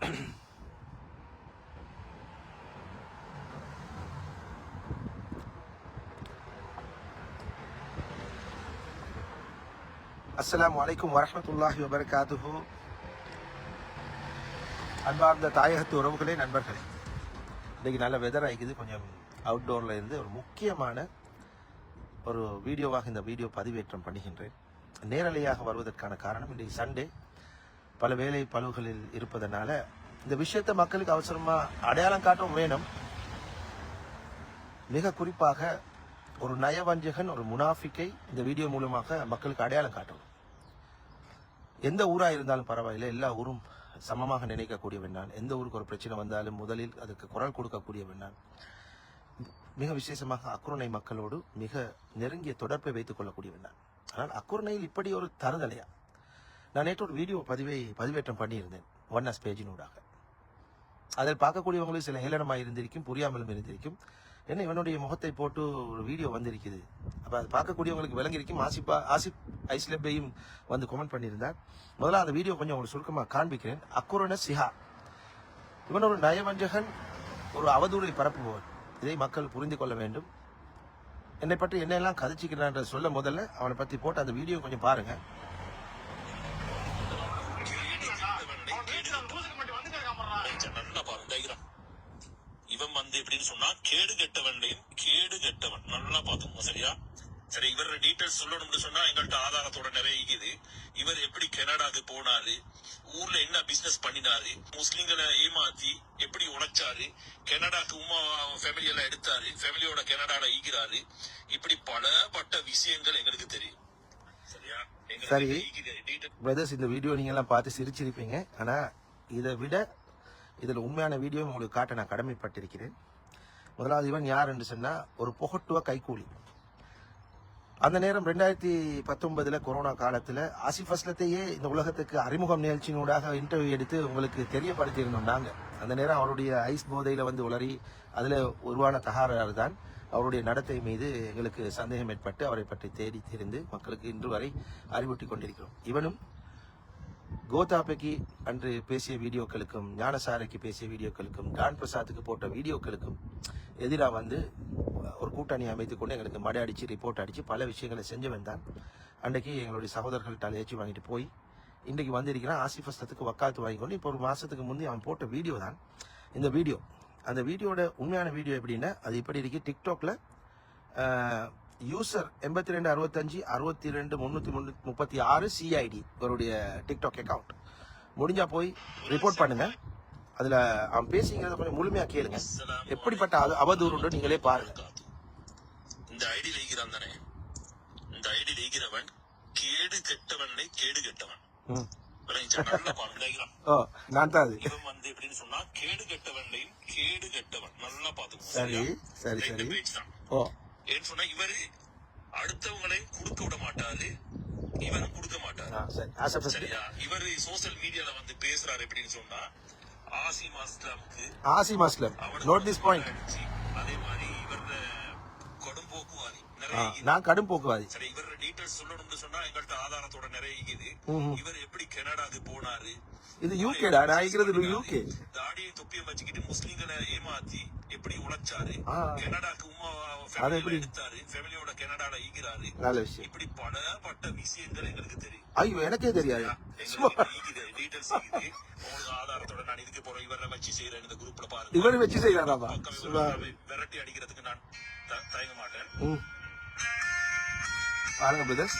அஸ்லாம் அலைக்கும் வரமத்துல்லாஹி வபரகாத்துஹு அன்பார்ந்த தாயகத்து உறவுகளே நண்பர்களே இன்றைக்கி நல்ல வெதர் ஆகிக்குது கொஞ்சம் அவுட்டோரில் இருந்து ஒரு முக்கியமான ஒரு வீடியோவாக இந்த வீடியோ பதிவேற்றம் பண்ணுகின்றேன். நேரலையாக வருவதற்கான காரணம் இன்றைக்கு சண்டே பல வேலை பழுவுகளில் இருப்பதனால இந்த விஷயத்தை மக்களுக்கு அவசரமாக அடையாளம் காட்டவும் வேணும். மிக குறிப்பாக ஒரு நயவஞ்சகன் ஒரு முனாஃபிக்கை இந்த வீடியோ மூலமாக மக்களுக்கு அடையாளம் காட்டணும். எந்த ஊராக இருந்தாலும் பரவாயில்லை எல்லா ஊரும் சமமாக நினைக்கக்கூடியவன் நான். எந்த ஊருக்கு ஒரு பிரச்சனை வந்தாலும் முதலில் அதுக்கு குரல் கொடுக்கக்கூடியவன் நான். மிக விசேஷமாக அக்குருணை மக்களோடு மிக நெருங்கிய தொடர்பை வைத்துக் கொள்ளக்கூடியவன் நான். ஆனால் அக்குருணையில் இப்படி ஒரு தருதலையா? நான் நேற்று ஒரு வீடியோ பதிவை பதிவேற்றம் பண்ணியிருந்தேன். ஒன் எஸ் பேஜினூடாக அதில் பார்க்கக்கூடியவங்களும் சில ஏளனமாக இருந்திருக்கும் புரியாமலும் இருந்திருக்கும். என்ன இவனுடைய முகத்தை போட்டு ஒரு வீடியோ வந்திருக்குது. அப்போ அது பார்க்கக்கூடியவங்களுக்கு விளங்கிருக்கும் ஆசிப்பா ஆசிப் ஐஸ்லப்பையும் வந்து கமெண்ட் பண்ணியிருந்தார். முதல்ல அந்த வீடியோ கொஞ்சம் உங்களுக்கு சுருக்கமாக காண்பிக்கிறேன். அக்குரண சிஹா. இவன் ஒரு நயவஞ்சகன் ஒரு அவதூறை பரப்புபவன். இதை மக்கள் புரிந்து கொள்ள வேண்டும். என்னை பற்றி என்னெல்லாம் கதைச்சிக்கிறான்ற சொல்ல முதல்ல அவனை பற்றி போட்டு அந்த வீடியோ கொஞ்சம் பாருங்கள் கொஞ்சம் நல்லா பாருங்க diagram. இவன் வந்து எப்படின்னு சொன்னா கேடு கெட்டவன்லையும் கேடு கெட்டவன். நல்லா பாத்துக்கோங்க சரியா? சரி இவர டீடைல்ஸ் சொல்லணும்னு சொன்னா எங்கள்கிட்ட ஆதாரத்தோட நிறைய இருக்குது இவர் எப்படி கனடாக்கு போனாரு ஊர்ல என்ன பிசினஸ் பண்ணினாரு முஸ்லிம்களை ஏமாத்தி எப்படி உழைச்சாரு கனடாக்கு உமா ஃபேமிலி எல்லாம் எடுத்தாரு ஃபேமிலியோட கனடால ஈகிறாரு. இப்படி பல பட்ட விஷயங்கள் எங்களுக்கு தெரியும். சரியா? சரி. பிரதர்ஸ் இந்த வீடியோ நீங்க எல்லாம் பார்த்து சிரிச்சிருப்பீங்க. ஆனா இதை விட இதுல உண்மையான வீடியோ உங்களுக்கு காட்ட நான் கடமைப்பட்டிருக்கிறேன். முதலாவது இவன் யார் என்று சொன்னால் ஒரு புகட்டுவ கைக்கூலி அந்த நேரம் ரெண்டாயிரத்தி பத்தொன்பதில் கொரோனா காலத்தில் ஆசிஃப் அஸ்லத்தையே இந்த உலகத்துக்கு அறிமுகம் நிகழ்ச்சியினூடாக இன்டர்வியூ எடுத்து உங்களுக்கு தெரியப்படுத்தியிருந்தோம் நாங்கள் அந்த நேரம் அவருடைய ஐஸ் போதையில் வந்து உளறி அதில் உருவான தகராறு தான் அவருடைய நடத்தை மீது எங்களுக்கு சந்தேகம் ஏற்பட்டு அவரை பற்றி தேடி தெரிந்து மக்களுக்கு இன்று வரை அறிவுட்டி கொண்டிருக்கிறோம். இவனும் கோதாபைக்கு அன்று பேசிய வீடியோக்களுக்கும் ஞானசாரைக்கு பேசிய வீடியோக்களுக்கும் டான் பிரசாத்துக்கு போட்ட வீடியோக்களுக்கும் எதிராக வந்து ஒரு கூட்டணி அமைத்து கொண்டு எங்களுக்கு மடை அடிச்சு ரிப்போர்ட் அடிச்சு பல விஷயங்களை செஞ்சவன் தான். அன்றைக்கி எங்களுடைய சகோதரர்கள்ட்ட அலையாச்சு வாங்கிட்டு போய் இன்றைக்கு வந்திருக்கிறான் ஆசிஃப் அஸ்லத்துக்கு வக்காலத்து வாங்கி கொண்டு இப்போ ஒரு மாதத்துக்கு முந்தைய அவன் போட்ட வீடியோ தான். இந்த வீடியோ அந்த வீடியோட உண்மையான வீடியோ எப்படின்னா அது இப்படி இருக்கு. டிக்டாக்ல யூசர் எண்பத்தி ரெண்டு அறுபத்தஞ்சு அறுபத்தி ரெண்டு முந்நூற்றி முப்பத்தி ஆறு சிஐடி இவருடைய டிக்டாக் அக்கவுண்ட் முடிஞ்சா போய் ரிப்போர்ட் பண்ணுங்கள் அதுல அவன் பேசிங்கிறத கொஞ்சம் முழுமையா கேளுங்க. எப்படிப்பட்ட அவ- அவதூறுன்னு நீங்களே பாருங்க. இந்த ஐடி ஈகிறான் தானே? இந்த ஐடி ஈகிறவன் கேடு கெட்டவனை கேடு கெட்டவன். நான் தான் அது. இவன் வந்து எப்படின்னு சொன்னா கேடு கெட்டவன்லையும் கேடு கெட்டவன். நல்லா பாத்துக்கோ சரி சரி இந்த சரி. பேஜ் தான். ஓ. ஏன்னு சொன்னா இவரு அடுத்தவங்களையும் கொடுக்க விட மாட்டாரு இவனும் கொடுக்க மாட்டாரு. சரியா? இவரு சோசியல் மீடியால வந்து பேசுறாரு எப்படின்னு சொன்னா ஆசி மாஸ்லர் நோட் திஸ் பாயிண்ட் அதே மாதிரி இவர கொடும்போக்குவாதி. நான் கடும் போக்குவாதி சரி இவர டீடைல்ஸ் சொல்லணும்னு சொன்னா எங்கள்கிட்ட ஆதாரத்தோட நிறைய இருக்குது. இவர் எப்படி கனடாக்கு போனாரு? இது யூகேடா நான் இருக்கிறது யூகே தாடியை தொப்பியை வச்சுக்கிட்டு முஸ்லிம்களை ஏமாத்தி எப்படி உழைச்சாரு. கனடாக்கு உமா எப்படி? எடுத்தாரு. ஃபேமிலியோட கனடால ஈகிறாரு. நல்ல விஷயம். இப்படி பல பட்ட விஷயங்கள் எங்களுக்கு தெரியும். ஐயோ எனக்கே தெரியாது. டீடைல்ஸ் ஈகுது. ஆதாரத்தோட நான் இதுக்கு போறேன். இவரை வச்சு செய்யறேன். இந்த குரூப்ல பாருங்க. இவனு வச்சு இவரை விரட்டி அடிக்கிறதுக்கு நான் தயங்க மாட்டேன். பாருங்க பிரதர்ஸ்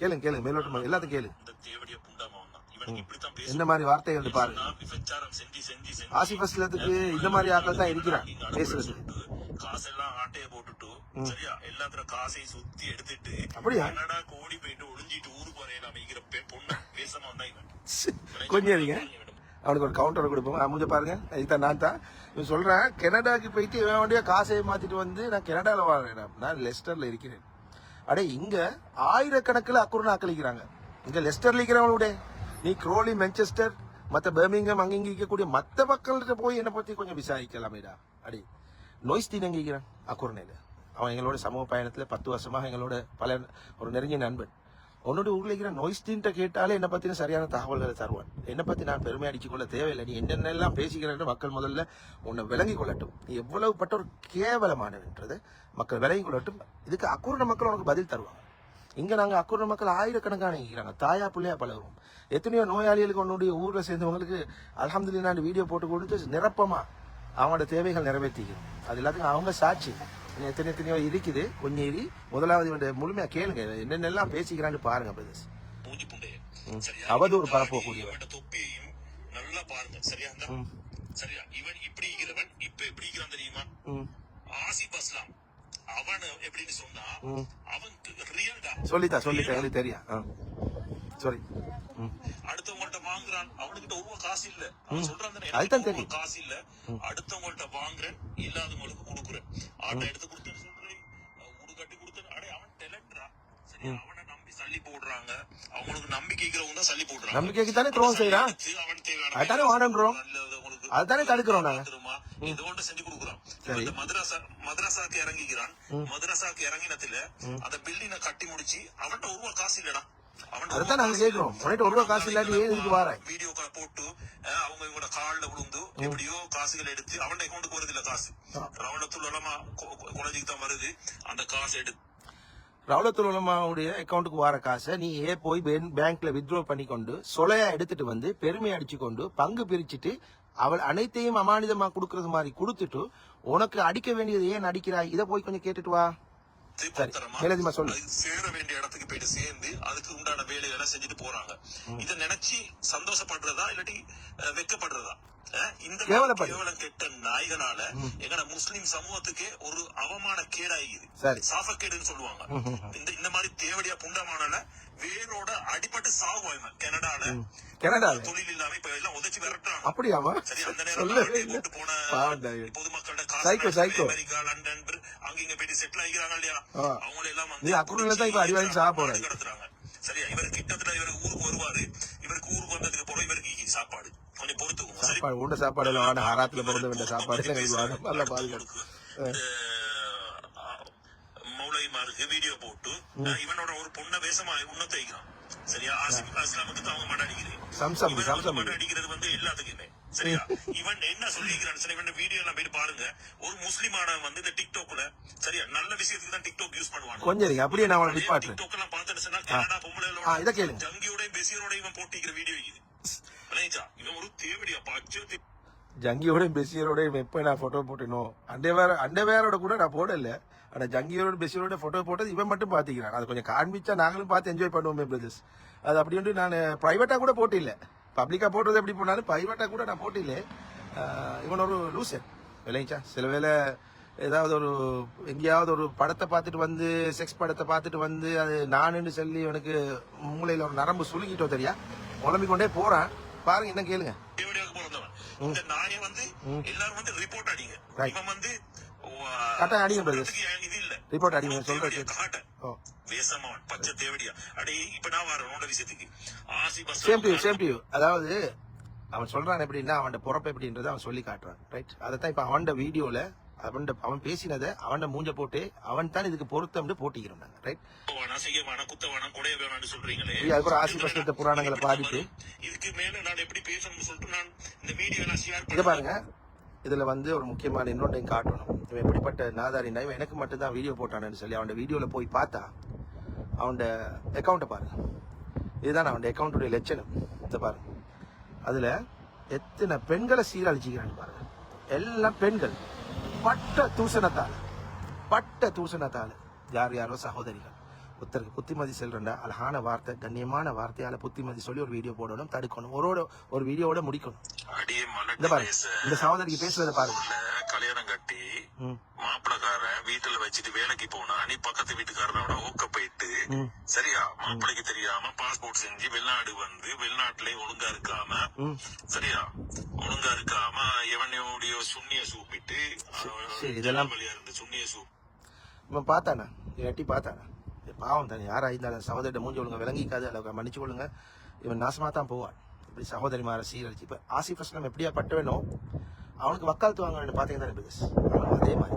கேளுங்க கேளுங்க. மேலோட்டம். எல்லாத்தையும் கேளு இந்த தேவடிய புண்டாமவன் தான் இவனுக்கு இப்படித்தான் எந்த மாதிரி வார்த்தைகள் வந்து பாருங்க. ஆசிஃப் அஸ்லத்துக்கு இந்த மாதிரி ஆட்கள் தான் இருக்கிறான் பேசுறது. காசெல்லாம் ஆட்டைய போட்டுட்டு சரியா? எல்லாத்துல காசையும் சுத்தி எடுத்துட்டு அப்படியா? கனடா கோடி போயிட்டு ஒளிஞ்சிட்டு ஊருக்கு வரையில அமைக்கிற பொண்ணு பேசாம வந்தா இவன். கொஞ்சம் இருங்க. அவனுக்கு ஒரு கவுண்டர் கொடுப்போம். அமுஞ்ச பாருங்க. இதுதான் நான் தான் இவன் சொல்றேன் கனடாக்கு போயிட்டு இவன் வண்டியா காசை மாத்திட்டு வந்து நான் கனடால வாழ்றேன். நான் லெஸ்டர்ல இருக்கிறேன். அடே இங்க ஆயிரக்கணக்கில் அக்குறுன்னு ஆக்களிக்கிறாங்க இங்க லெஸ்டர்ல இருக்கிறவங்களுடைய நீ க்ரோலி மென்செஸ்டர் மற்ற பேர்மிங்கம் அங்கங்கே இருக்கக்கூடிய மற்ற மக்கள்கிட்ட போய் என்னை பற்றி கொஞ்சம் விசாரிக்கலாமேடா அடி நோய்ஸ்தீன் எங்க இருக்கிறான்? அக்குர்ணையில அவன் எங்களோட சமூக பயணத்தில் பத்து வருஷமாக எங்களோட பல ஒரு நெருங்கிய நண்பன். உன்னோட ஊரில் இருக்கிற நோய்ஸ்டின்ட்ட கேட்டாலே என்னை பற்றின சரியான தகவல்களை தருவான். என்னை பற்றி நான் பெருமை அடிச்சுக்கொள்ள தேவையில்லை. நீ என்னென்னலாம் பேசிக்கிறேன் மக்கள் முதல்ல உன்னை விளங்கி கொள்ளட்டும். நீ எவ்வளவு பட்ட ஒரு கேவலமானதுன்றது மக்கள் விளங்கி கொள்ளட்டும். இதுக்கு அக்குரண மக்கள் உனக்கு பதில் தருவாங்க. இங்க நாங்க அக்குரண மக்கள் ஆயிரக்கணக்கான இருக்கிறாங்க. தாயா பிள்ளையா பழகுறோம். எத்தனையோ நோயாளிகளுக்கு உன்னுடைய ஊர்ல சேர்ந்தவங்களுக்கு அல்ஹம்துலில்லாஹ் வீடியோ போட்டு கொடுத்து நிரப்பமா அவங்களோட தேவைகள் நிறைவேற்றிக்கிறோம். அது எல்லாத்துக்கும் அவங்க சாட்சி. எத்தனை எத்தனையோ இருக்குது. கொஞ்சம் இரு முதலாவது இவனுடைய முழுமையா கேளுங்க. என்னென்னலாம் பேசிக்கிறான்னு பாருங்க சரியா? அவதூறு பரப்பக்கூடியவன். நல்லா பாருங்க. சரியா. சரியா? இவன் இப்படி இருக்கிறவன் இப்ப எப்படி இருக்கிறான் தெரியுமா? ஆசிப் அஸ்லாம் அவன் எப்படின்னு சொன்னா ரியல்டா சொல்லித்தா சொல்லித்தா எங்களுக்கு தெரியும் ஆ. சரி அடுத்தவங்கள்ட்ட வாங்குறான். அவனுக்கிட்ட ஒரு ரூபா காசு இல்ல. அவன் சொல்றான் தானே, அதுதான் எனக்கு தெரியும். காசு இல்ல. அடுத்தவங்கள்ட்ட வாங்குறேன். இல்லாதவங்களுக்கு கொடுக்குறேன். ஆட்டை எடுத்து கொடுத்தேன்னு சொல்றேன். ஊடு கட்டி கொடுத்தேன் அடே அவன் டெலண்டா சரி அவனை நம்பி சல்லி போடுறாங்க. அவங்களுக்கு நம்பிக்கைக்கிறவங்க தான் சல்லி போடுறாங்க. நம்பிக்கைக்கு தானே துரோகம் செய்யறான்? அவன் தேவையான அதுதானே வாடன்றோம் அதுதானே தடுக்கிறோம் நாங்க. ஒன்று செஞ்சு கொடுக்குறான் இந்த மதரசா மதரசாக்கு இறங்கிக்கிறான். மதரசாக்கு இறங்கினத்துல அந்த பில்டிங்க கட்டி முடிச்சு அவன்கிட்ட ஒரு காசு இல்லடா. அதுதான் நாங்க கேக்குறோம் உன்கிட்ட ஒரு காசு இல்லாட்டி ஏன் இதுக்கு வீடியோ போட்டு அவங்க இவங்களோட கால்ல விழுந்து எப்படியோ காசுகள் எடுத்து அவன் அக்கௌண்ட்டுக்கு வருது இல்ல காசு. ரவணத்துல குழந்தைக்கு தான் வருது. அந்த காசு எடுத்து ரவுலத்துல் உலமாவுடைய அக்கௌண்ட்டுக்கு வர காசை நீ ஏ போய் பேங்க்ல வித்ட்ரா பண்ணிக்கொண்டு சொலையா எடுத்துட்டு வந்து பெருமை அடிச்சுக்கொண்டு பங்கு பிரிச்சுட்டு அவள் அனைத்தையும் அமானிதமா கொடுக்கறது மாதிரி கொடுத்துட்டு உனக்கு அடிக்க வேண்டியது ஏன் அடிக்கிறாய்? இதை போய் கொஞ்சம் கேட்டுட்டு வா. மேலதிகமா சொல்லு. சேர வேண்டிய இடத்துக்கு போயிட்டு சேர்ந்து அதுக்கு உண்டான வேலைகளை செஞ்சுட்டு போறாங்க. இத நினைச்சு சந்தோஷப்படுறதா இல்லாட்டி அஹ், இந்த. கேவலம் கெட்ட நாய்களால எங்கட முஸ்லிம் சமூகத்துக்கே ஒரு அவமான கேடாயிது சரி சாஃபக்கேடுன்னு சொல்லுவாங்க. இந்த இந்த மாதிரி தேவடியா புண்டமானால வேரோட அடிபட்டு சாகுவாங்க கனடால. கனடால? தொழில் இல்லாம இப்ப எல்லாம் உதச்சி விரட்டுறாங்க அப்படியாமா சரி அந்த நேரம் போட்டு போன. பொதுமக்களோட psycho. அமெரிக்கா லண்டன் அங்க இங்க போயிட்டு செட்டில் ஆகிக்கிறாங்க இல்லையா. அவங்கள எல்லாம் நீ அக்குருல தான் இப்ப அடி வாங்கி சாக போற. நாடு கடத்துறாங்க. சரியா இவர் கிட்டத்தட்ட இவர் ஊருக்கு வருவாரு. இவருக்கு ஊருக்கு வந்ததுக்கு பிறகு இவருக்கு சாப்பாடு. சாப்பாடு உண்ட சாப்பாடு எல்லாம் வேணும் ஹராத்துல பிறந்த வேண்டிய சாப்பாடு எல்லாம் பாதுகாப்பு மௌலைமாருக்கு வீடியோ போட்டு இவனோட ஒரு பொண்ண வேஷமா உன்னத்தை வைக்கிறான் சரியா? ஆசிப் அஸ்லாமுக்கு தான் அவங்க மட சம்சம் மட அடிக்கிறது வந்து எல்லாத்துக்குமே. சரியா? இவன் என்ன சொல்லிக்கிறான் சரி இவன் வீடியோ எல்லாம் போயிட்டு பாருங்க. ஒரு முஸ்லிமானவன் வந்து இந்த டிக்டாக்ல சரியா? நல்ல விஷயத்துக்கு தான் டிக்டாக் யூஸ் பண்ணுவான். கொஞ்சம் அப்படியே நான் டிக்டாக் எல்லாம் பார்த்தேன்னு சொன்னா கனடா கேளுங்க. ஜங்கியோட பெசியரோட இவன் போட்டிக்கிற வீடியோ இது. ஒரு ஜங்கியோட பெசியரோட எப்போ நான் ஃபோட்டோ போட்டேனோ அண்டேவேர் அண்டேவேரோட கூட நான் போடல. ஆனால் ஜங்கியோட பெசியரோட ஃபோட்டோ போட்டது இவன் மட்டும் பார்த்துக்கிறான். அது கொஞ்சம் காண்பிச்சா நாங்களும் பார்த்து என்ஜாய் பண்ணுவோமே பிரதர்ஸ் அது அப்படி நான் ப்ரைவேட்டாக கூட போட்டில்ல. பப்ளிக்காக போட்டது எப்படி போனாலும் ப்ரைவேட்டாக கூட நான் போட்டில்ல. இவன் ஒரு லூசர் விளைச்சா சில வேலை ஏதாவது ஒரு எங்கேயாவது ஒரு படத்தை பார்த்துட்டு வந்து செக்ஸ் படத்தை பார்த்துட்டு வந்து அது நானுன்னு சொல்லி இவனுக்கு மூளையில் ஒரு நரம்பு சுருங்கிட்டோ தெரியா? குழம்பிக்கொண்டே கொண்டே பாருங்க என்ன கேளுங்க. இந்த நாயை வந்து எல்லாரும் வந்து ரிப்போர்ட் அடிங்க. இவன் வந்து கரெக்டா அடிங்க. சொல்றதுக்கு இது இல்ல? ரிப்போர்ட் அடிங்க ஒரு சொல்ற தேவடியா கேட்டு. வேசமாவன் பச்சை தேவடியா. அடே இப்ப நான் வரேன் உன்னோட விஷயத்துக்கு. ஆசி பஸ் சேம் டு சேம் டு அதாவது அவன் சொல்றான் எப்படின்னா அவன் பொறப்பு எப்படின்றத அவன் சொல்லி காட்டுறான். ரைட் அதைத்தான் இப்ப அவன் வீடியோல அவன் அவன் பேசினதை அவன் மூஞ்ச போட்டு அவன் தான் இதுக்கு பொருத்தம்னு போட்டிக்கிறோம் நாங்க ரைட் வேணாம் செய்ய வேணாம் குத்த வேணாம் குடைய வேணாம்னு சொல்றீங்களே அதுக்கு ஒரு ஆசி பஸ்மத்த புராணங்களை பாதித்து இதுக்கு மேல நான் எப்படி பேசணும்னு சொல்லிட்டு நான் இந்த வீடியோ எல்லாம் ஷேர் இதை பாருங்க. இதுல வந்து ஒரு முக்கியமான இன்னொன்றையும் காட்டணும். இவன் எப்படிப்பட்ட நாதாரினா இவன் எனக்கு மட்டும்தான் வீடியோ போட்டானு சொல்லி அவன் வீடியோல போய் பார்த்தா அவன் அக்கௌண்ட்டை பாருங்க. இதுதான் அவன் அக்கௌண்ட்டுடைய லட்சணம். இதை பாருங்க. அதுல எத்தனை பெண்களை சீரழிச்சிக்கிறான்னு பாருங்க. எல்லாம் பெண்கள். பட்ட தூசணத்தால் பட்ட தூசணத்தால் யார் யாரோ சகோதரிகள். ஒருத்தருக்கு புத்திமதி செல்றா அழகான வார்த்தை கண்ணியமான வார்த்தையால புத்திமதி சொல்லி ஒரு வீடியோ போடணும் தடுக்கணும். ஒரு ஒரு வீடியோவோட முடிக்கணும். இந்த பாருங்க இந்த சகோதரிக்கு பேசுறத பாருங்க கல்யாணம் கட்டி ம், மாப்பிளக்காரன் வீட்டுல வச்சுட்டு வேலைக்கு போனா நீ பக்கத்து வீட்டுக்காரனோட ஊக்க போயிட்டு சரியா? மாப்பிளைக்கு தெரியாம பாஸ்போர்ட் செஞ்சு வெளிநாடு வந்து வெளிநாட்டுல ஒழுங்கா இருக்காம. சரியா? ஒழுங்கா இருக்காம எவனையோடைய சுண்ணிய சூப்பிட்டு இதெல்லாம் வழியா இருந்து சுண்ணிய சூப் இவன் பார்த்தானா? இவன் எட்டி பார்த்தானா? பாவம் தானே. யாரா இருந்தாலும் சகோதரிட்ட மூஞ்சி ஒழுங்க விளங்கிக்காது அளவுக்கு மன்னிச்சு கொள்ளுங்க இவன் நாசமா தான் போவான். இப்படி சகோதரி மாற சீரழிச்சு இப்ப ஆசிஃப் அஸ்லாம் எப்படியா பட்டவனோ அவனுக்கு வக்காலத்து வாங்கணும்னு அவனுக்கு அதே மாதிரி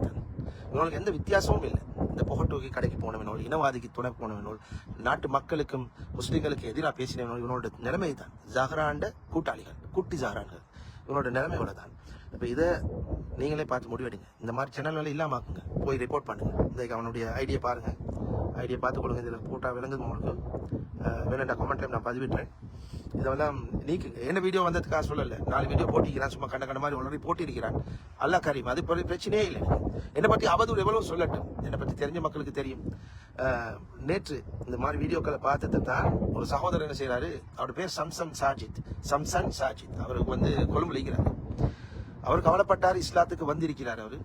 இவனுக்கு எந்த வித்தியாசமும் இல்லை. இந்த புகட்டோக்கி கடைக்கு போனவனோல் இனவாதிக்கு துணை போனவனோல் நாட்டு மக்களுக்கும் முஸ்லீம்களுக்கு எதிராக பேசினவனோல் இவனோட நிலைமை தான் ஜஹராண்ட கூட்டாளிகள் குட்டி ஜஹரான்கள். இவனோட நிலைமை இவ்வளவுதான் இப்போ இதை நீங்களே பார்த்து முடிவெடுங்க. இந்த மாதிரி சேனல்களை இல்லாமாக்குங்க போய் ரிப்போர்ட் பண்ணுங்க. இதை அவனுடைய ஐடியா பாருங்கள் ஐடியா பார்த்து கொடுங்க. இதில் போட்டால் விளங்குது உங்களுக்கு. அஹ் வேணும்டா டைம் நான் பதிவிட்டுறேன் இதெல்லாம் நீக்கு என்ன வீடியோ வந்ததுக்காக சொல்லல. நாலு வீடியோ போட்டிக்கிறான் சும்மா கண்ட கண்ட மாதிரி உடனே போட்டிருக்கிறான். அல்லா கரீம் அது பிரச்சனையே இல்லை. என்னை பற்றி அவதூறு எவ்வளோ சொல்லட்டும். என்னை பற்றி தெரிஞ்ச மக்களுக்கு தெரியும். நேற்று இந்த மாதிரி வீடியோக்களை பார்த்தது தான் ஒரு சகோதரர் என்ன செய்கிறாரு அவரோட பேர் சம்சன் சாஜித். சம்சன் சாஜித். அவருக்கு வந்து கொழும்பு இருக்கிறார். அவர் கவலைப்பட்டார் இஸ்லாத்துக்கு வந்திருக்கிறார் அவர்.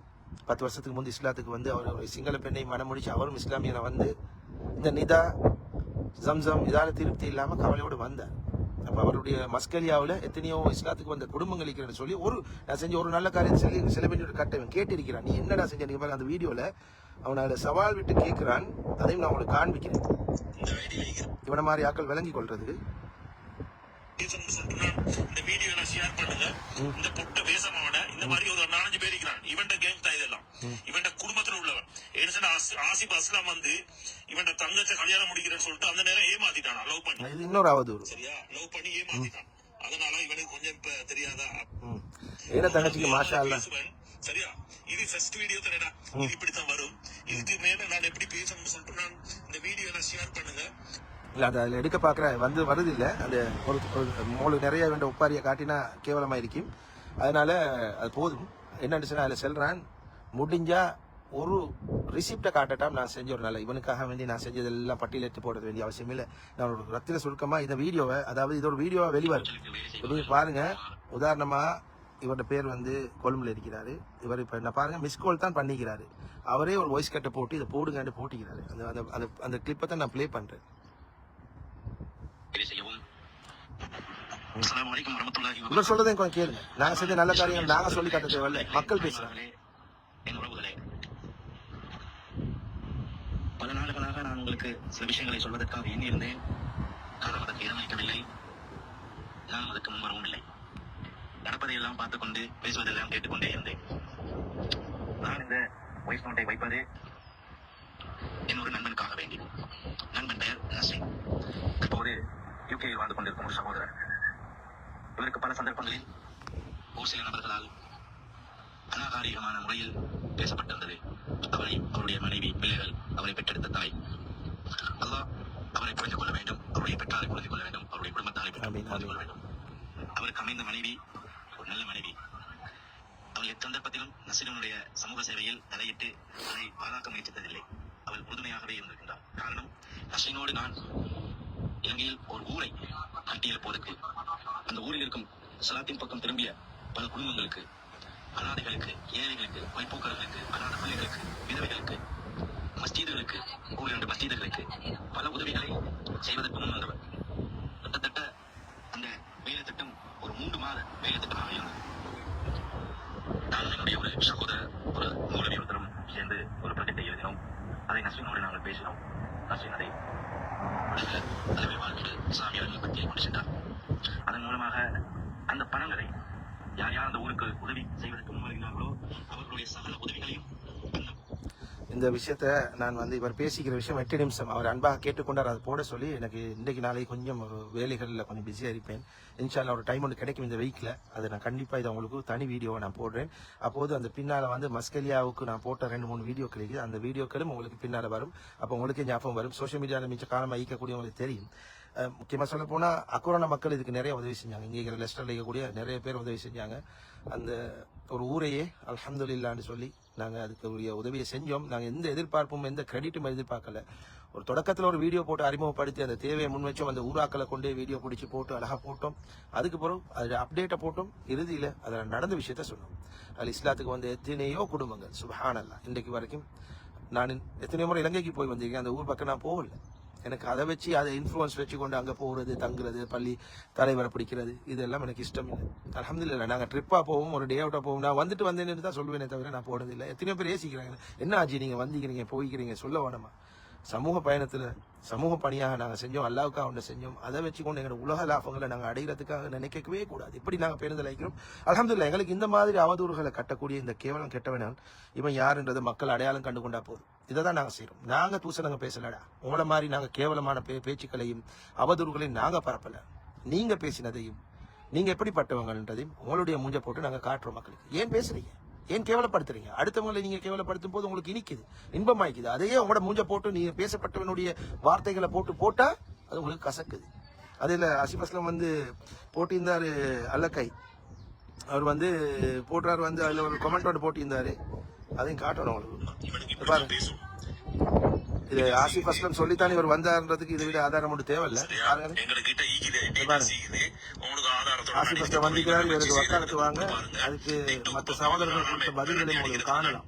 பத்து வருஷத்துக்கு முந்தைய இஸ்லாத்துக்கு வந்து அவர் ஒரு சிங்கள பெண்ணை மனமுடிச்சு அவரும் இஸ்லாமியனை வந்து இந்த நிதா ஜம்சம் இதால திருப்தி இல்லாமல் கவலையோடு வந்தார். அவருடைய மஸ்கலியாவில் எத்தனையோ இஸ்லாத்துக்கு வந்த குடும்பங்கள் இருக்கிறேன்னு சொல்லி ஒரு நான் செஞ்ச ஒரு நல்ல காரியம் சொல்லி சில பேர் கட்டவன் கேட்டிருக்கிறான். நீ என்னடா செஞ்ச? பாருங்க அந்த வீடியோல அவன் அதில் சவால் விட்டு கேட்கிறான். அதையும் நான் உங்களுக்கு காண்பிக்கிறேன். இவனை மாதிரி ஆக்கள் விளங்கி நான் இந்த வீடியோ ஷேர் பண்ணுங்க. இந்த பொட்ட வேசமாவன இந்த மாதிரி ஒரு நாலஞ்சு பேர் இருக்கிறான். இவன்ட கேங் தான் இதெல்லாம். இவன்ட குடும்பத்துல உள்ளவன். ஆசிப் அஸ்லாம் வந்து இவன்ட தங்கச்ச கல்யாணம் முடிக்கிறேன்னு சொல்லிட்டு அந்த நேரம் ஏமாத்திட்டான்? லவ் பண்ணி. இது இன்னொரு அவதூறு. சரியா? லவ் பண்ணி ஏமாத்திட்டான். அதனால இவனுக்கு கொஞ்சம் இப்ப தெரியாதா. ஏன தங்கச்சிக்கு மாஷா பேசுவேன். சரியா? இது ஃபர்ஸ்ட் வீடியோ தானேடா. இது இப்படித்தான் வரும். இதுக்கு மேல நான் எப்படி பேசணும்னு சொல்லிட்டு நான் இந்த வீடியோ நான் ஷேர் பண்ணுங்க. இல்ல அது அதில் எடுக்க பார்க்குற வந்து வருது இல்லை. அந்த ஒரு உங்களுக்கு நிறைய வேண்ட ஒப்பாரியை காட்டினா கேவலமாக இருக்கும் அதனால அது போதும். என்னன்னு சொன்னா அதில் செல்றான். முடிஞ்சா ஒரு ரிசிப்டை காட்டட்டாம் நான் செஞ்ச ஒரு நல்ல இவனுக்காக வேண்டி நான் செஞ்சதெல்லாம் பட்டியலிட்டு போட வேண்டிய அவசியம் இல்லை. நான் ஒரு ரத்தின சுருக்கமாக இந்த வீடியோவை அதாவது இதோட வீடியோவை வெளிவரும் இப்ப பாருங்கள் பாருங்க இவரோட பேர் வந்து கொழும்புல இருக்கிறாரு. இவர் இப்போ என்ன பாருங்க மிஸ் கால் தான் பண்ணிக்கிறாரு. அவரே ஒரு வாய்ஸ் கட்டை போட்டு இதை போடுங்கன்னு போட்டிக்கிறாரு. அந்த அந்த அந்த அந்த கிளிப்பை தான் நான் ப்ளே பண்ணுறேன் இவர் சொல்றதையும் கொஞ்சம் கேளுங்க. நாங்க செஞ்ச நல்ல காரியம் நாங்க சொல்லி காட்ட தேவையில்லை. மக்கள் பேசுறாங்க என் உறவுகளே பல நாடுகளாக நான் உங்களுக்கு சில விஷயங்களை சொல்வதற்காக எண்ணியிருந்தேன். நான் அதற்கு இடமளிக்கவில்லை. நான் அதற்கு முன்வரவும் இல்லை. நடப்பதையெல்லாம் பார்த்துக்கொண்டு பேசுவதெல்லாம் கேட்டுக்கொண்டே இருந்தேன். நான் இந்த வாய்ஸ் நோட்டை வைப்பது என் ஒரு நண்பனுக்காக வேண்டி. நண்பன் பெயர் நசீம் இப்போது யூகேயில் வாழ்ந்து கொண்டிருக்கும் ஒரு சகோதரர். இவருக்கு பல சந்தர்ப்பங்களில் ஒரு சில நபர்களால் அநாகாரிகமான முறையில் பேசப்பட்டிருந்தது. அவரை அவருடைய மனைவி பிள்ளைகள் அவரை பெற்றெடுத்த தாய். அல்லாஹ் அவரை புரிந்து கொள்ள வேண்டும் அவருடைய பெற்றாரை புரிந்து கொள்ள வேண்டும் அவருடைய குடும்பத்தாரை புரிந்து கொள்ள வேண்டும். அவருக்கு அமைந்த மனைவி ஒரு நல்ல மனைவி. அவள் எத்தந்தர்ப்பத்திலும் நசீரனுடைய சமூக சேவையில் தலையிட்டு அதை பாராக்க முயற்சித்ததில்லை. அவள் உறுதுணையாகவே இருந்திருக்கின்றார் காரணம் நசீனோடு நான் இலங்கையில் ஒரு ஊரை கட்டியெழுப்போருக்கு அந்த ஊரில் இருக்கும் சலாத்தின் பக்கம் திரும்பிய பல குடும்பங்களுக்கு அனாதைகளுக்கு ஏழைகளுக்கு வைப்போக்கர்களுக்கு அனாத பிள்ளைகளுக்கு விதவைகளுக்கு மஸ்ஜீதுகளுக்கு ஒரு இரண்டு மஸ்ஜீதுகளுக்கு பல உதவிகளை செய்வதற்கு முன் வந்தவர் கிட்டத்தட்ட அந்த வேலை திட்டம் ஒரு மூன்று மாத வேலை திட்டமாக இருந்தது நான் என்னுடைய ஒரு சகோதரர் ஒரு மூலவி ஒருத்தரும் சேர்ந்து ஒரு ப்ராஜெக்டை எழுதினோம் அதை நஸ்ரீனோடு நாங்கள் பேசினோம் நஸ்ரீன் அதை முடிந்த தலைமை வாழ்க்கையில் இஸ்லாமியர்கள் பட்டியல் கொண்டு சென்றார் அதன் மூலமாக அந்த பணங்களை யார் யார் அந்த ஊருக்கு உதவி செய்வதற்கு முன்வருகிறார்களோ அவர்களுடைய சகல உதவிகளையும் அந்த இந்த விஷயத்த நான் வந்து இவர் பேசிக்கிற விஷயம் எட்டு நிமிஷம். அவர் அன்பாக கேட்டுக்கொண்டார் அதை போட சொல்லி எனக்கு இன்றைக்கு நாளைக்கு கொஞ்சம் ஒரு வேலைகளில் கொஞ்சம் பிஸியாக இருப்பேன். இன்ஷால்ல ஒரு டைம் ஒன்று கிடைக்கும் இந்த வீக்கில் அதை நான் கண்டிப்பாக இதை உங்களுக்கு தனி வீடியோவை நான் போடுறேன். அப்போது அந்த பின்னால் வந்து மஸ்கலியாவுக்கு நான் போட்ட ரெண்டு மூணு வீடியோக்கள் இருக்குது அந்த வீடியோக்களும் உங்களுக்கு பின்னால் வரும். அப்போ உங்களுக்கு ஞாபகம் வரும். சோஷியல் மீடியாவில் மிச்ச காலமாக ஈக்கக்கூடியவங்களுக்கு தெரியும். முக்கியமாக சொல்ல போனால் அக்குரான மக்கள் இதுக்கு நிறைய உதவி செஞ்சாங்க. இங்கே இருக்கிற லெஸ்டர்ல இருக்கக்கூடிய நிறைய பேர் உதவி செஞ்சாங்க. அந்த ஒரு ஊரையே அல்ஹம்துலில்லான்னு சொல்லி நாங்கள் அதுக்கு உரிய உதவியை செஞ்சோம். நாங்கள் எந்த எதிர்பார்ப்பும் எந்த கிரெடிட்டும் எதிர்பார்க்கல. ஒரு தொடக்கத்தில் ஒரு வீடியோ போட்டு அறிமுகப்படுத்தி அந்த தேவையை முன் வச்சோம். அந்த ஊராக்களை கொண்டே வீடியோ பிடிச்சி போட்டு அழகாக போட்டோம். அதுக்கு பிறகு அதில் அப்டேட்டை போட்டோம். இறுதியில் அதில் நடந்த விஷயத்த சொன்னோம். அதில் இஸ்லாத்துக்கு வந்த எத்தனையோ குடும்பங்கள் சுபஹானல்லா இன்றைக்கு வரைக்கும். நான் எத்தனையோ முறை இலங்கைக்கு போய் வந்திருக்கேன். அந்த ஊர் பக்கம் நான் போகல. எனக்கு அதை வச்சு அதை இன்ஃப்ளூயன்ஸ் வச்சு கொண்டு அங்கே போகிறது தங்குறது பள்ளி தலைவரை பிடிக்கிறது இதெல்லாம் எனக்கு இஷ்டம் இல்லை. அலமதுல்ல நாங்கள் ட்ரிப்பாக போவோம் ஒரு டே அவுட்டாக போவோம். நான் வந்துட்டு வந்தேன்னு தான் சொல்லுவேனே தவிர நான் போனதில்லை எத்தனையோ பேர் ஏசிக்கிறாங்க என்ன ஆச்சு நீங்கள் வந்திக்கிறீங்க போய்க்கிறீங்க சொல்ல வேணாமா? சமூக பயணத்தில் சமூக பணியாக நாங்கள் செஞ்சோம் அல்லாவுக்காக ஒன்று செஞ்சோம். அதை வச்சுக்கொண்டு எங்களோட உலக லாபங்களை நாங்கள் அடைகிறதுக்காக நினைக்கவே கூடாது. இப்படி நாங்கள் பேருந்து அழைக்கிறோம். அல்ஹம்துலில்லாஹ் எங்களுக்கு இந்த மாதிரி அவதூறுகளை கட்டக்கூடிய இந்த கேவலம் கெட்டவனால் இவன் யாருன்றது மக்கள் அடையாளம் கண்டு கொண்டா போதும். இதை தான் நாங்கள் செய்கிறோம் நாங்கள் தூசணங்க பேசலடா. உங்களை மாதிரி நாங்கள் கேவலமான பே பேச்சுக்களையும் அவதூறுகளையும் நாங்கள் பரப்பலை. நீங்கள் பேசினதையும் நீங்கள் எப்படிப்பட்டவங்கன்றதையும் உங்களுடைய மூஞ்சை போட்டு நாங்கள் காட்டுறோம் மக்களுக்கு. ஏன் பேசுறீங்க? ஏன் கேவலப்படுத்துறீங்க? அடுத்தவங்களை நீங்க கேவலப்படுத்தும் போது உங்களுக்கு இனிக்குது இன்பமாய்க்குது. அதையே உங்களோட மூஞ்ச போட்டு நீங்க பேசப்பட்டவனுடைய வார்த்தைகளை போட்டு போட்டா அது உங்களுக்கு கசக்குது. அதுல ஆசிப் அஸ்லம் வந்து போட்டிருந்தாரு அல்லக்கை. அவர் வந்து போட்டார் வந்து அதுல ஒரு கமெண்ட் ஒன்று போட்டிருந்தாரு. அதையும் காட்டணும் உங்களுக்கு. பாருங்க. இது ஆசிப் அஸ்லம் சொல்லித்தான் இவர் வந்தாருன்றதுக்கு இதை விட ஆதாரம் ஒன்று தேவையில்ல? பாருங்க. எங்ககிட்ட ஈகிலே பாருங்க. சீகுது உங்களுக்கு ஆதாரத்தோட ஆசிப் நடிக்க அஸ்லம் வந்திருக்கிறார் போறீங்க. இவருக்கு வச்சு வக்காலத்து வாங்க. அதுக்கு மற்ற சகோதரர்கள் கொடுத்த பதில்களை உங்களுக்கு காணலாம்.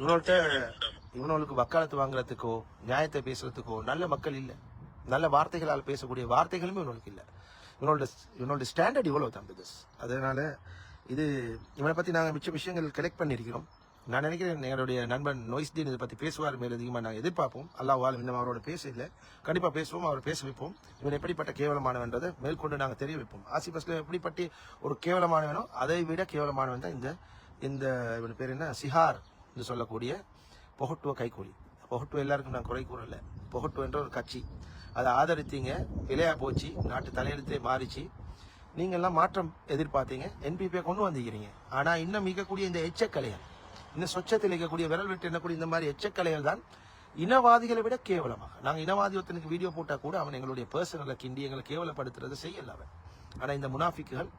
இவனோட்ட இவனுக்கு வக்காலத்து வாங்குறதுக்கோ நியாயத்தை பேசுறதுக்கோ நல்ல மக்கள் இல்ல. நல்ல வார்த்தைகளால் பேசக்கூடிய வார்த்தைகளுமே இவனுக்கு இல்ல. இவனோட இவனோட ஸ்டாண்டர்ட் இவ்வளவு தான் அதனால இது இவனை பத்தி நாங்க மிச்ச விஷயங்கள் கலெக்ட் பண்ணியிருக்கிறோம். நான் நினைக்கிறேன் எங்களுடைய நண்பன் நோய்ஸ்தீன் இதை பத்தி பேசுவார் மேல் அதிகமாக நாங்கள் எதிர்பார்ப்போம். அல்லாஹ் இன்னும் அவரோட பேச இல்லை கண்டிப்பாக பேசுவோம் அவரை பேச வைப்போம் இவன் எப்படிப்பட்ட கேவலமானவன்றதை மேற்கொண்டு நாங்கள் தெரிய வைப்போம் ஆசிப் அஸ்லம் எப்படிப்பட்ட ஒரு கேவலமானவனோ அதை விட கேவலமானவன் தான் இந்த இந்த இவன் பேர் என்ன? சிஹார் என்று சொல்லக்கூடிய பொகட்டுவ கைகூலி பொகட்டுவ எல்லாருக்கும் நான் குறை கூறல. பொகட்டுவ என்ற ஒரு கட்சி. அதை ஆதரித்தீங்க விலையா போச்சு நாட்டு தலையெழுத்தே மாறிச்சு. நீங்கள்லாம் மாற்றம் எதிர்பார்த்தீங்க என்பிபியை கொண்டு வந்திருக்கிறீங்க. ஆனால் இன்னும் மிகக்கூடிய இந்த எச்சக்கலைகள் இந்த சொச்சத்தில் இருக்கக்கூடிய விரல் விட்டு எண்ணக்கூடிய இந்த மாதிரி எச்சக்கலைகள் தான் இனவாதிகளை விட கேவலமாக. நாங்கள் இனவாதி ஒருத்தனுக்கு வீடியோ போட்டால் கூட அவன் எங்களுடைய பர்சனலை கிண்டி எங்களை கேவலப்படுத்துறது செய்யல அவன். ஆனால் இந்த முனாஃபிக்குகள்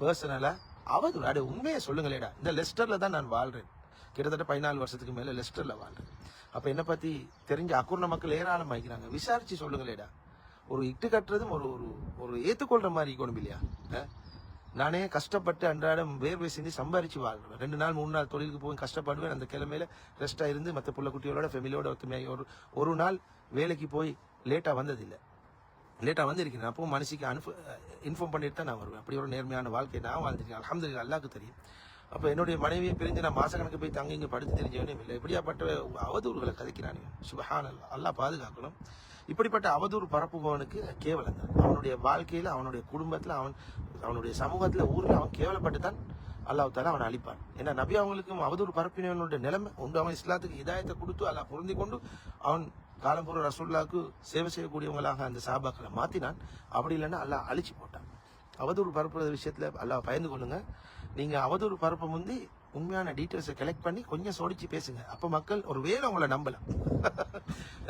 பர்சனலை அவதூறு. அடைய உண்மையை சொல்லுங்களேடா. இந்த லெஸ்டரில் தான் நான் வாழ்கிறேன் கிட்டத்தட்ட பதினாலு வருஷத்துக்கு மேலே லெஸ்டரில் வாழ்கிறேன் அப்போ என்னை பற்றி தெரிஞ்ச அக்குர்ண மக்கள் ஏராளம் விசாரித்து சொல்லுங்களேடா. ஒரு இட்டு கட்டுறதும் ஒரு ஒரு ஒரு ஏற்றுக்கொள்கிற மாதிரி இருக்கணும் இல்லையா? நானே கஷ்டப்பட்டு அன்றாடம் வேர்வை செஞ்சு சம்பாரிச்சு வாழ்றேன். ரெண்டு நாள் மூணு நாள் தொழிலுக்கு போய் கஷ்டப்படுவேன். அந்த கிழமையில ரெஸ்டா இருந்து மற்ற புள்ள குட்டிகளோட ஃபெமிலியோட ஒத்துமையாக ஒரு ஒரு நாள் வேலைக்கு போய் லேட்டா வந்ததில்லை. லேட்டாக வந்திருக்கேன். அப்போ மனசுக்கு அனுப்பு இன்ஃபார்ம் பண்ணிட்டு தான் நான் வருவேன். அப்படி ஒரு நேர்மையான வாழ்க்கையை நான் வாழ்ந்திருக்கேன். அலமதுல்லா அல்லாக்கு தெரியும். அப்போ என்னுடைய மனைவியை பிரிஞ்சு நான் மாசக்கணக்கு போய் தங்க இங்கே படுத்து தெரிஞ்சவனே இல்லை. எப்படியாப்பட்ட அவதூறுகளை கதைக்கிறானே சுபஹான் அல்லா பாதுகாக்கணும். இப்படிப்பட்ட அவதூறு பரப்புபவனுக்கு கேவலம் தான் அவனுடைய வாழ்க்கையில் அவனுடைய குடும்பத்தில் அவன் அவனுடைய சமூகத்தில் ஊரில் அவன் கேவலப்பட்டு தான் அல்லாஹ் தாலா அவனை அழிப்பான். ஏன்னா நபி அவங்களுக்கும் அவதூறு பரப்பினவனுடைய நிலைமை உண்டு அவன் இஸ்லாத்துக்கு இதாயத்தை கொடுத்து அல்லாஹ் பொருந்தி கொண்டு அவன் காலம்பூர் ரசூல்லாவுக்கு சேவை செய்யக்கூடியவங்களாக அந்த சாபாக்களை மாற்றினான் அப்படி இல்லைன்னா அல்லாஹ் அழிச்சு போட்டான். அவதூறு பரப்புற விஷயத்தில் அல்லாஹ் பயந்து கொள்ளுங்க. நீங்கள் அவதூறு பரப்பும் முந்தி உண்மையான டீட்டெயில்ஸை கலெக்ட் பண்ணி கொஞ்சம் சோடிச்சு பேசுங்க. அப்ப மக்கள் ஒரு வேளை உங்களை நம்பலாம்.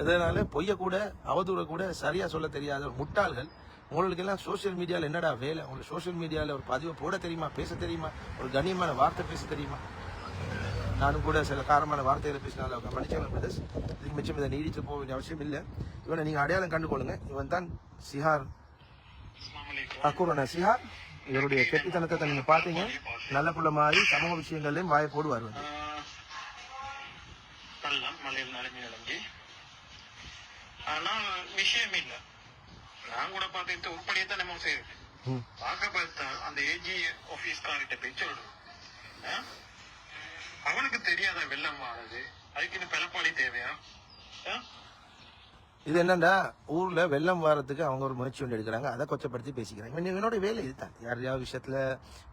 அதனால பொய்ய கூட அவதூற கூட சரியா சொல்ல தெரியாத முட்டாள்கள் உங்களுக்கு எல்லாம் சோஷியல் மீடியால என்னடா வேலை? உங்களுக்கு சோஷியல் மீடியால ஒரு பதிவை போட தெரியுமா? பேச தெரியுமா? ஒரு கண்ணியமான வார்த்தை பேச தெரியுமா? நானும் கூட சில காரமான வார்த்தைகளை பேசினால படிச்சவங்க பிரதர்ஸ் இதுக்கு மிச்சம் இதை நீடித்து போக வேண்டிய அவசியம் இல்லை. இவனை நீங்க அடையாளம் கண்டுகொள்ளுங்க. இவன் தான் சிஹார் அக்குரன சிஹார். இவருடைய கெட்டித்தனத்தை நீங்க பாத்தீங்க நல்ல புள்ள மாதிரி சமூக விஷயங்கள்லயும் வாய போடுவார் வந்து நல்ல மலையில் நிலைமை அடைஞ்சு ஆனா விஷயம் இல்ல. நான் கூட பார்த்து உருப்படியை தான் நம்ம செய்யுது. பார்க்க பார்த்தா அந்த ஏஜி ஆபீஸ்கார்கிட்ட போய் சொல்றோம்? அவனுக்கு தெரியாத வெள்ளம் ஆனது அதுக்கு இந்த பிளப்பாடி தேவையா? இது என்னன்னா ஊர்ல வெள்ளம் வாரத்துக்கு அவங்க ஒரு முயற்சி ஒன்று எடுக்கிறாங்க. அதை கொச்சப்படுத்தி பேசிக்கிறாங்க. இவனோட வேலை இதுதான். யாரையாவது விஷயத்துல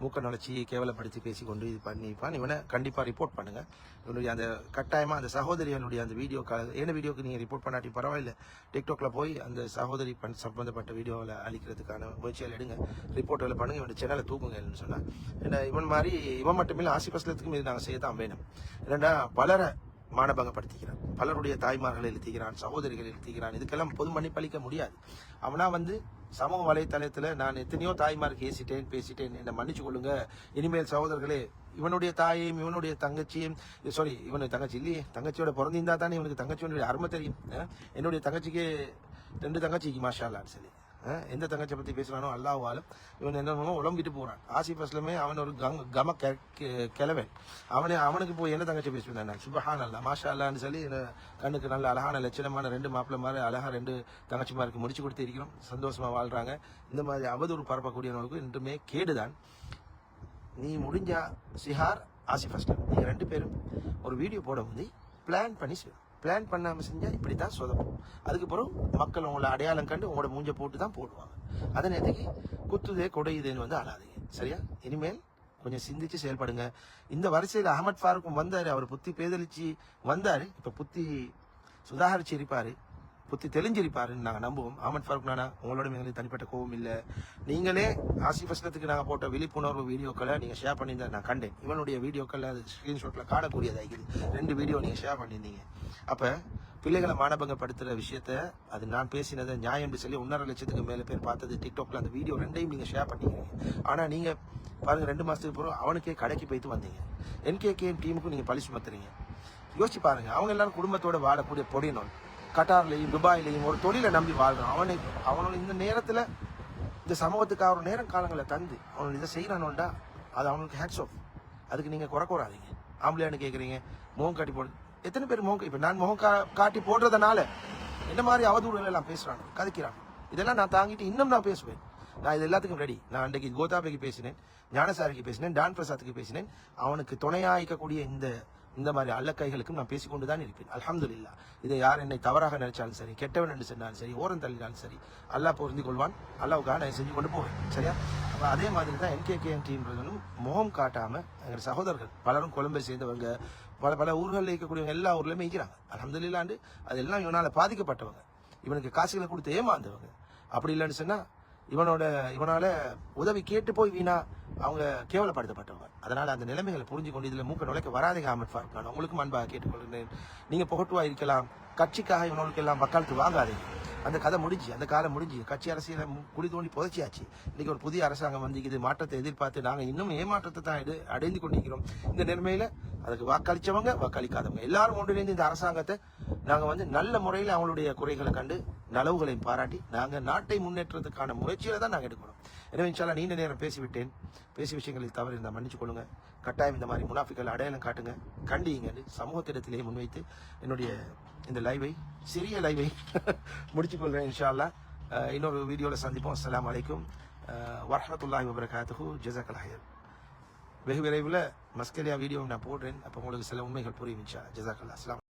மூக்க நுழைச்சி கேவலப்படுத்தி பேசிக்கொண்டு இது பண்ணிப்பான் இவனை கண்டிப்பா ரிப்போர்ட் பண்ணுங்க. இவனுடைய அந்த கட்டாயமா அந்த சகோதரியனுடைய அந்த வீடியோ என்ன வீடியோக்கு நீங்க ரிப்போர்ட் பண்ணாட்டி பரவாயில்ல. டிக்டாக்ல போய் அந்த சகோதரி பண் சம்பந்தப்பட்ட வீடியோவில் அழிக்கிறதுக்கான முயற்சிகள் எடுங்க. ரிப்போர்ட்டில் பண்ணுங்க. இவன் சேனலை தூக்குங்கன்னு சொன்னா. ஏன்னா இவன் மாதிரி இவன் மட்டுமில்லை ஆசிப் இது நாங்கள் செய்ய தான் வேணும் ஏன்னா பலரை மானபங்கப்படுத்திக்கிறான். பலருடைய தாய்மார்களை எழுத்துகிறான் சகோதரிகளை எழுத்துகிறான் இதுக்கெல்லாம் பொது மன்னிப்பளிக்க முடியாது. அவனா வந்து சமூக வலைத்தளத்தில் நான் எத்தனையோ தாய்மார்க்கு ஏசிட்டேன் பேசிட்டேன். என்னை மன்னிச்சு கொள்ளுங்க. இனிமேல் சகோதரர்களே இவனுடைய தாயையும் இவனுடைய தங்கச்சியும் சாரி இவனுடைய தங்கச்சி இல்லையே தங்கச்சியோட பிறந்திருந்தா தானே இவனுக்கு தங்கச்சியோட அருமை தெரியும். என்னுடைய தங்கச்சிக்கு ரெண்டு தங்கச்சிக்கு மாஷா அல்லான்னு சொல்லி எந்த தங்கச்சியை பத்தி பேசுறானோ அல்லாஹ் இவன் என்ன உடம்பிட்டு போறான். ஆசி அஸ்லமே அவன் ஒரு கம் கம கெ- கிழவன். அவனே அவனுக்கு போய் என்ன தங்கச்சி பேசுவேன் சுபஹான் அல்லா மாஷா அல்லான்னு சொல்லி என்ன கண்ணுக்கு நல்ல அழகான லட்சணமான ரெண்டு மாப்பிள்ள மாதிரி அழகா ரெண்டு தங்கச்சிமாருக்கு முடிச்சு கொடுத்து இருக்கிறோம். சந்தோஷமா வாழ்றாங்க. இந்த மாதிரி அவதூறு பரப்பக்கூடியவனுக்கு இன்றுமே கேடுதான். நீ முடிஞ்சா சிஹார் ஆசிப் அஸ்லம் நீங்கள் ரெண்டு பேரும் ஒரு வீடியோ போட முந்தி பிளான் பண்ணி செய்யணும் பிளான் பண்ணாமல் செஞ்சால் இப்படி தான் சொதப்போம் அதுக்கப்புறம் மக்கள் உங்களை அடையாளம் கண்டு உங்களோட மூஞ்ச போட்டு தான் போடுவாங்க. அதே நேரத்துக்கு குத்துதே கொடையுதேன்னு வந்து அழாதீங்க. சரியா? இனிமேல் கொஞ்சம் சிந்திச்சு செயல்படுங்க. இந்த வரிசையில் அகமத் ஃபாருக்கும் வந்தார். அவர் புத்தி பேதளிச்சு வந்தார். இப்போ புத்தி சுதாகரிச்சு இருப்பார். புத்தி தெளிஞ்சிருப்பாருன்னு நாங்கள் நம்புவோம். அகமது ஃபாரூக் நானா உங்களோட மேலே தனிப்பட்ட கோவம் இல்லை. நீங்களே ஆசிஃப் அஸ்லத்துக்கு நாங்கள் போட்ட விழிப்புணர்வு வீடியோக்களை நீங்கள் ஷேர் பண்ணியிருந்தா நான் கண்டேன். இவனுடைய வீடியோக்கள் அது ஸ்க்ரீன்ஷாட்டில் காணக்கூடியதாகிது. ரெண்டு வீடியோ நீங்கள் ஷேர் பண்ணியிருந்தீங்க. அப்போ பிள்ளைகளை மானபங்கப்படுத்துகிற விஷயத்த அது நான் பேசினதை நியாயம்னு சொல்லி ஒன்றரை லட்சத்துக்கு மேலே பேர் பார்த்தது டிக்டாக்ல அந்த வீடியோ ரெண்டையும் நீங்கள் ஷேர் பண்ணிக்கிறீங்க. ஆனால் நீங்கள் பாருங்கள் ரெண்டு மாதத்துக்கு பிறகு அவனுக்கே கடைக்கு போயிட்டு வந்தீங்க. என்கேகேஎம் டீமுக்கும் நீங்கள் பழி சுமத்துறீங்க யோசிச்சு பாருங்கள் அவங்க எல்லாரும் குடும்பத்தோடு வாழக்கூடிய பொடியனோல் கட்டார்லையும் துபாயிலையும் ஒரு தொழிலை நம்பி வாழ்றான். அவனை அவனோட இந்த நேரத்தில் இந்த சமூகத்துக்கு அவர் நேரம் காலங்களை தந்து அவனுக்கு இதை செய்கிறானோண்டா அது அவனுக்கு ஹேட்ஸ் ஆஃப் அதுக்கு நீங்கள் குறை கூறாதீங்க. ஆம்பளையானு கேட்குறீங்க முகம் காட்டி போடு. எத்தனை பேர் முகம் இப்போ நான் முகம் கா காட்டி போடுறதுனால என்ன மாதிரி அவதூறுகள் எல்லாம் பேசுகிறான் கதைக்கிறான் இதெல்லாம் நான் தாங்கிட்டு இன்னும் நான் பேசுவேன். நான் இது எல்லாத்துக்கும் ரெடி நான் அன்றைக்கு கோதாபைக்கு பேசினேன் ஞானசாரிக்கு பேசினேன் டான் பிரசாத்துக்கு பேசினேன். அவனுக்கு துணையாயிக்கக்கூடிய இந்த இந்த மாதிரி அல்லக்கைகளுக்கும் நான் பேசிக்கொண்டு தான் இருப்பேன். அல்ஹம்துலில்லா. இதை யார் என்னை தவறாக நினைச்சாலும் சரி கெட்டவன் என்று சொன்னாலும் சரி ஓரம் தள்ளினாலும் சரி அல்லாஹ் பொருந்தி கொள்வான். அல்லாவுக்காக நான் செஞ்சு கொண்டு போவேன். சரியா? அப்போ அதே மாதிரி தான் என்கேகேஎன் டீம்ன்றதும் முகம் காட்டாமல் எங்கள் சகோதரர்கள் பலரும் கொழும்பை சேர்ந்தவங்க பல பல ஊர்களில் இருக்கக்கூடியவங்க எல்லா ஊர்லேயுமே இருக்கிறாங்க. அல்ஹம்துலில்லாண்டு அதெல்லாம் இவனால் பாதிக்கப்பட்டவங்க. இவனுக்கு காசுகளை கொடுத்து ஏமாந்தவங்க. அப்படி இல்லைன்னு சொன்னால் இவனோட இவனால உதவி கேட்டு போய் வீணா அவங்க கேவலப்படுத்தப்பட்டவங்க. அதனால அந்த நிலைமைகளை புரிஞ்சு கொண்டு இதில் மூக்க நுழைக்க வராதீங்க அஹமத் ஃபாரூக். நான் உங்களுக்கும் அன்பாக கேட்டுக்கொள்கிறேன். நீங்கள் புகட்டுவா இருக்கலாம். கட்சிக்காக இவனுக்கு எல்லாம் வக்காலத்து வாங்காதீங்க. அந்த கதை முடிஞ்சு அந்த காலம் முடிஞ்சு கட்சி அரசியலை குடி தோண்டி புதைச்சியாச்சு. இன்னைக்கு ஒரு புதிய அரசாங்கம் வந்திருக்குது மாற்றத்தை எதிர்பார்த்து நாங்க இன்னும் ஏமாற்றத்தை தான் அடைந்து கொண்டிருக்கிறோம். இந்த நிலைமையில அதுக்கு வாக்களிச்சவங்க வாக்களிக்காதவங்க எல்லாரும் ஒன்றிணைந்து இந்த அரசாங்கத்தை நாங்க வந்து நல்ல முறையில் அவங்களுடைய குறைகளை கண்டு நலவுகளையும் பாராட்டி நாங்க நாட்டை முன்னேற்றத்துக்கான முயற்சியில தான் நாங்க எடுக்கணும். எனவே இன்ஷால்லா நீண்ட நேரம் பேசிவிட்டேன். பேசி விஷயங்களில் தவறு இருந்தால் மன்னிச்சு கொள்ளுங்க. கட்டாயம் இந்த மாதிரி முனாஃபிக்கள் அடையாளம் காட்டுங்க. கண்டிங்கன்னு சமூகத்திடத்திலேயே முன்வைத்து என்னுடைய இந்த லைவை சிறிய லைவை முடிச்சு கொள்கிறேன் இன்ஷா அல்லாஹ் இன்னொரு வீடியோவில் சந்திப்போம். அஸ்லாம் வலைக்கும் வரமத்துல்லாஹி வரஹ்மத்துல்லாஹி வபரகாத்துஹு. ஜஸாக்கல் ஹைர் வெகு விரைவில் மஸ்கரியா வீடியோ நான் போடுறேன். அப்போ உங்களுக்கு சில உண்மைகள் புரியும் இன்ஷா ஜஸாக்கல்லா அஸ்லாம்